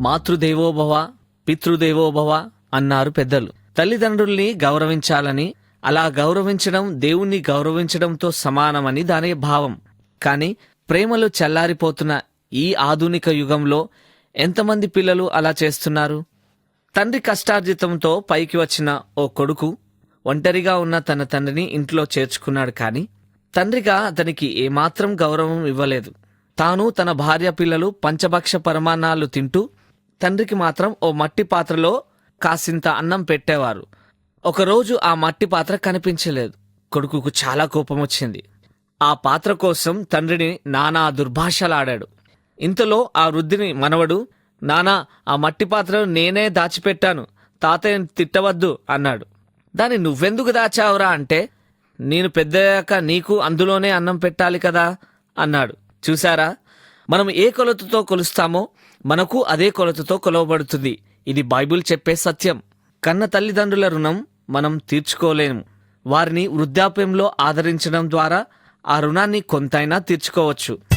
మాతృదేవోభవ పితృదేవోభవ అన్నారు పెద్దలు. తల్లిదండ్రుల్ని గౌరవించాలని అలా గౌరవించడం దేవుణ్ణి గౌరవించడంతో సమానమని దాని భావం. కానీ ప్రేమలు చల్లారిపోతున్న ఈ ఆధునిక యుగంలో ఎంతమంది పిల్లలు అలా చేస్తున్నారు? తండ్రి కష్టార్జితంతో పైకి వచ్చిన ఓ కొడుకు ఒంటరిగా ఉన్న తన తండ్రిని ఇంట్లో చేర్చుకున్నాడు కానీ తండ్రిగా అతనికి ఏమాత్రం గౌరవం ఇవ్వలేదు. తాను తన భార్య పిల్లలు పంచభక్ష పరమాన్నాలు తింటూ తండ్రికి మాత్రం ఓ మట్టి పాత్రలో కాసింత అన్నం పెట్టేవారు. ఒకరోజు ఆ మట్టి పాత్ర కనిపించలేదు. కొడుకుకు చాలా కోపం వచ్చింది. ఆ పాత్ర కోసం తండ్రిని నానా దుర్భాషలాడాడు. ఇంతలో ఆ వృద్ధిని మనవడు నానా ఆ మట్టి పాత్రను నేనే దాచిపెట్టాను. తాతయ్యను తిట్టవద్దు అన్నాడు. దాన్ని నువ్వెందుకు దాచావురా? అంటే నేను పెద్దయ్యాక నీకు అందులోనే అన్నం పెట్టాలి కదా అన్నాడు. చూశారా? మనం ఏ కొలతతో కొలుస్తామో మనకు అదే కొలతతో కొలవబడుతుంది. ఇది బైబిల్ చెప్పే సత్యం. కన్న తల్లిదండ్రుల రుణం మనం తీర్చుకోలేము. వారిని వృద్ధాప్యంలో ఆదరించడం ద్వారా ఆ రుణాన్ని కొంతైనా తీర్చుకోవచ్చు.